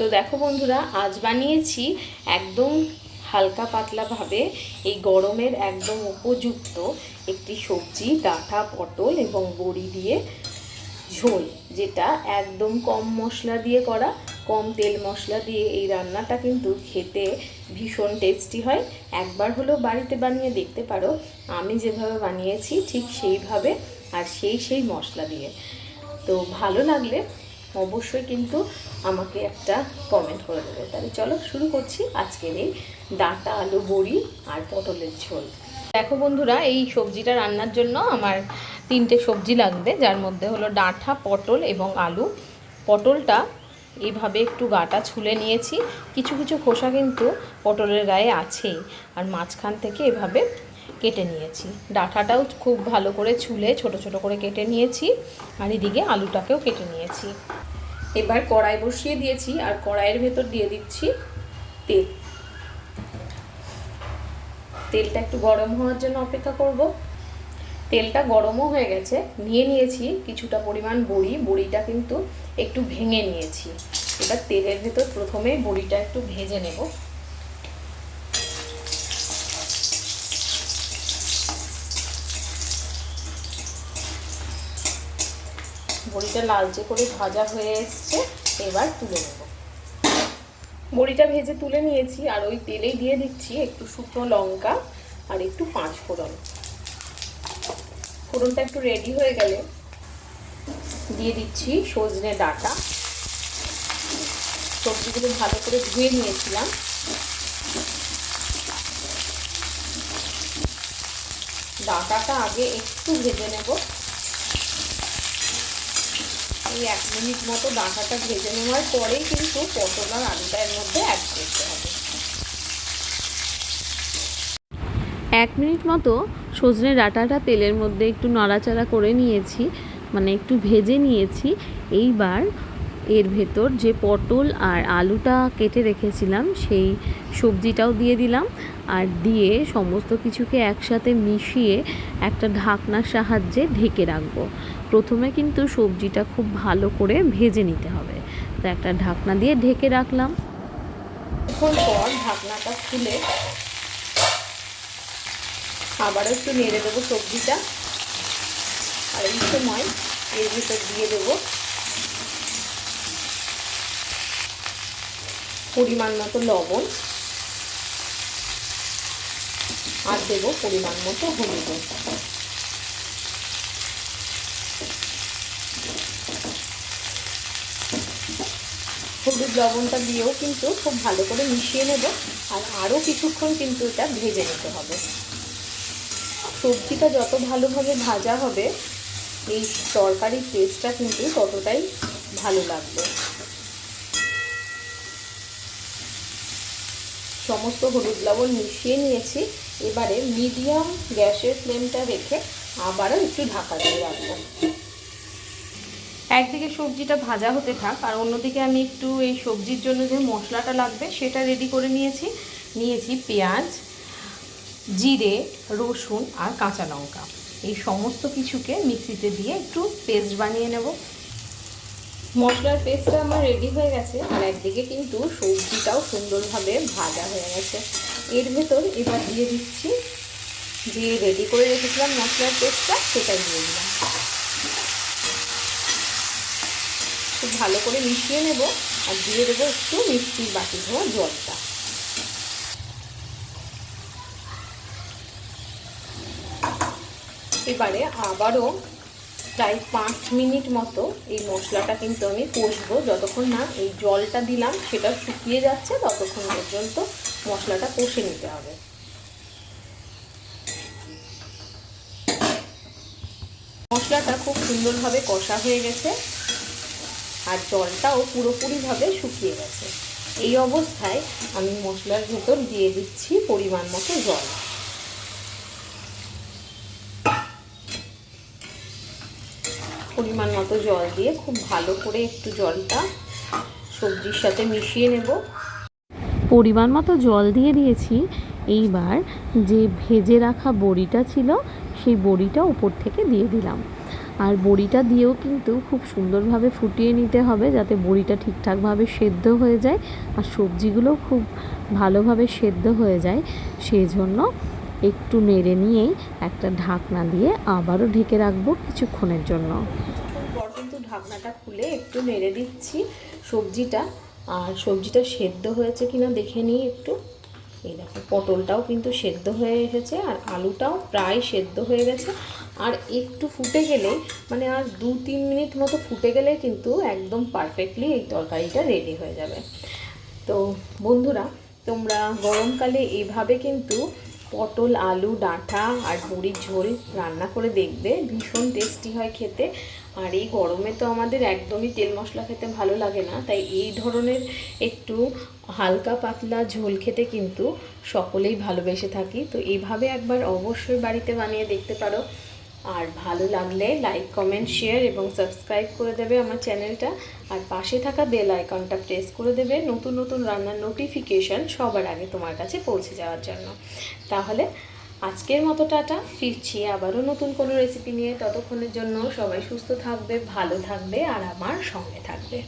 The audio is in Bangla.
তো দেখো বন্ধুরা, আজ বানিয়েছি একদম হালকা পাতলাভাবে এই গরমের একদম উপযুক্ত একটি সবজি, ডাঁটা, পটল এবং বড়ি দিয়ে ঝোল, যেটা একদম কম মশলা দিয়ে করা, কম তেল মশলা দিয়ে এই রান্নাটা কিন্তু খেতে ভীষণ টেস্টি হয়। একবার হলেও বাড়িতে বানিয়ে দেখতে পারো, আমি যেভাবে বানিয়েছি ঠিক সেইভাবে আর সেই সেই মশলা দিয়ে। তো ভালো লাগলে অবশ্যই কিন্তু আমাকে একটা কমেন্ট করে দেবে। তাহলে চলো শুরু করছি আজকের এই ডাঁটা আলু বড়ি আর পটলের ঝোল। দেখো বন্ধুরা, এই সবজিটা রান্নার জন্য আমার তিনটে সবজি লাগবে, যার মধ্যে হলো ডাঁটা, পটল এবং আলু। পটলটা এইভাবে একটু গাটা ছুলে নিয়েছি। কিছু কিছু খোসা কিন্তু পটলের গায়ে আছেই। আর মাঝখান থেকে এভাবে কেটে নিয়েছি। ডাঁটাটাও খুব ভালো করে ছুলে ছোট ছোট করে কেটে নিয়েছি। আর এদিকে আলুটাকেও কেটে নিয়েছি। এবার কড়াই বসিয়ে দিয়েছি আর কড়াইয়ের ভেতর দিয়ে দিচ্ছি তেল। তেলটা একটু গরম হওয়ার জন্য অপেক্ষা করব। তেলটা গরমও হয়ে গেছে। নিয়ে নিয়েছি কিছুটা পরিমাণ বড়ি। বড়িটা কিন্তু একটু ভেঙে নিয়েছি। এবার তেলের ভেতর প্রথমেই বড়িটা একটু ভেজে নেব। বড়িটা লালচে করে ভাজা হয়ে এসছে, এবার তুলে নেব। বড়িটা ভেজে তুলে নিয়েছি, আর ওই তেলেই দিয়ে দিচ্ছি একটু শুকনো লঙ্কা আর একটু পাঁচ ফোড়ন। ফোড়নটা একটু রেডি হয়ে গেলে দিয়ে দিচ্ছি সজনে ডাটা। সবজিগুলো ভালো করে ধুয়ে নিয়েছিলাম। ডাটাটা আগে একটু ভেজে নেব। এই এক মিনিট মতো ডাঁটাটা ভেজে নেওয়ার পরেই কিন্তু পটল আর আলুটা এর মধ্যে অ্যাড করতে হবে। এক মিনিট মতো সজনে ডাঁটাটা তেলের মধ্যে একটু নাড়াচাড়া করে নিয়েছি মানে একটু ভেজে নিয়েছি। এইবার এর ভেতর যে পটল আর আলুটা কেটে রেখেছিলাম, সেই সবজিটাও দিয়ে দিলাম আর দিয়ে সমস্ত কিছুকে একসাথে মিশিয়ে একটা ঢাকনার সাহায্যে ঢেকে রাখব। প্রথমে কিন্তু সবজিটা খুব ভালো করে ভেজে নিতে হবে। তো একটা ঢাকনা দিয়ে ঢেকে রাখলাম। কিছুক্ষণ পর ঢাকনাটা খুলে আবারও একটু নেড়ে দেবো সবজিটা। আর এই সময় এর ভিতর দিয়ে দেবো পরিমাণ মতো লবণ। আর দেবো পরিমাণ মতো হলুদ। হলুদ লবণটা দিয়েও কিন্তু খুব ভালো করে মিশিয়ে নেব। আর আরও কিছুক্ষণ কিন্তু এটা ভেজে নিতে হবে। সবজিটা যত ভালোভাবে ভাজা হবে, এই তরকারির টেস্টটা কিন্তু ততটাই ভালো লাগবে। সমস্ত হলুদ লবণ মিশিয়ে নিয়েছি। এবারে মিডিয়াম গ্যাসের ফ্লেমটা রেখে আবারও একটু ঢাকা দিয়ে রাখব। একদিকে সবজিটা ভাজা হতে থাক, আর অন্যদিকে আমি একটু এই সবজির জন্য যে মশলাটা লাগবে সেটা রেডি করে নিয়েছি। নিয়েছি পেঁয়াজ, জিরে, রসুন আর কাঁচা লঙ্কা। এই সমস্ত কিছুকে মিক্সিতে দিয়ে একটু পেস্ট বানিয়ে নেব। মশলার পেস্টটা আমার রেডি হয়ে গেছে, আর একদিকে কিন্তু সবজিটাও সুন্দরভাবে ভাজা হয়ে গেছে। এর ভেতর এবার দিয়ে দিচ্ছি দিয়ে রেডি করে রেখেছিলাম মশলার পেস্টটা, সেটা দিয়ে দিলাম। খুব ভালো করে মিশিয়ে নেব, আর দিয়ে দেবো একটু মিষ্টি বাটি ধোয়া জলটা। এবারে আবারও প্রায় পাঁচ মিনিট মতো এই মশলাটা কিন্তু আমি কষবো। যতক্ষণ না এই জলটা দিলাম, সেটা শুকিয়ে যাচ্ছে, ততক্ষণ পর্যন্ত মশলাটা কষে নিতে হবে। মশলাটা খুব সুন্দরভাবে কষা হয়ে গেছে আর জলটাও পুরোপুরিভাবে শুকিয়ে গেছে। এই অবস্থায় আমি মশলার ভেতর দিয়ে দিচ্ছি পরিমাণ মতো জল। পরিমাণ মতো জল দিয়ে খুব ভালো করে একটু জলটা সবজির সাথে মিশিয়ে নেব। পরিমাণ মতো জল দিয়ে দিয়েছি। এইবার যে ভেজে রাখা বড়িটা ছিল, সেই বড়িটা উপর থেকে দিয়ে দিলাম। আর বড়িটা দিয়েও কিন্তু খুব সুন্দরভাবে ফুটিয়ে নিতে হবে, যাতে বড়িটা ঠিকঠাকভাবে সেদ্ধ হয়ে যায় আর সবজিগুলোও খুব ভালোভাবে সেদ্ধ হয়ে যায়। সেই জন্য একটু নেড়ে নিয়েই একটা ঢাকনা দিয়ে আবারও ঢেকে রাখব কিছুক্ষণের জন্য। পর কিন্তু ঢাকনাটা খুলে একটু নেড়ে দিচ্ছি সবজিটা। আর সবজিটা সেদ্ধ হয়েছে কিনা দেখে নিই একটু। এই দেখো, পটলটাও কিন্তু সেদ্ধ হয়ে এসেছে আর আলুটাও প্রায় সেদ্ধ হয়ে গেছে। আর একটু ফুটে গেলে মানে আর দু তিন মিনিট মতো ফুটে গেলে কিন্তু একদম পারফেক্টলি এই তরকারিটা রেডি হয়ে যাবে। তো বন্ধুরা, তোমরা গরমকালে এইভাবে কিন্তু পটল, আলু, ডাঁটা আর পুরীর ঝোল রান্না করে দেখবে। ভীষণ টেস্টি হয় খেতে। আর এই গরমে তো আমাদের একদমই তেল মশলা খেতে ভালো লাগে না। তাই এই ধরনের একটু হালকা পাতলা ঝোল খেতে কিন্তু সকলেই ভালোবেসে থাকি। তো এইভাবে একবার অবশ্যই বাড়িতে বানিয়ে দেখতে পারো। আর ভালো লাগলে লাইক কমেন্ট শেয়ার এবং সাবস্ক্রাইব করে দেবে আমার চ্যানেলটা। আর পাশে থাকা বেল আইকনটা প্রেস করে দেবে নতুন নতুন রান্নার নোটিফিকেশান সবার আগে তোমার কাছে পৌঁছে যাওয়ার জন্য। তাহলে আজকের মতো টাটা, ফিরছি আবারও নতুন কোনো রেসিপি নিয়ে। ততক্ষণের জন্য সবাই সুস্থ থাকবে, ভালো থাকবে আর আমার সঙ্গে থাকবে।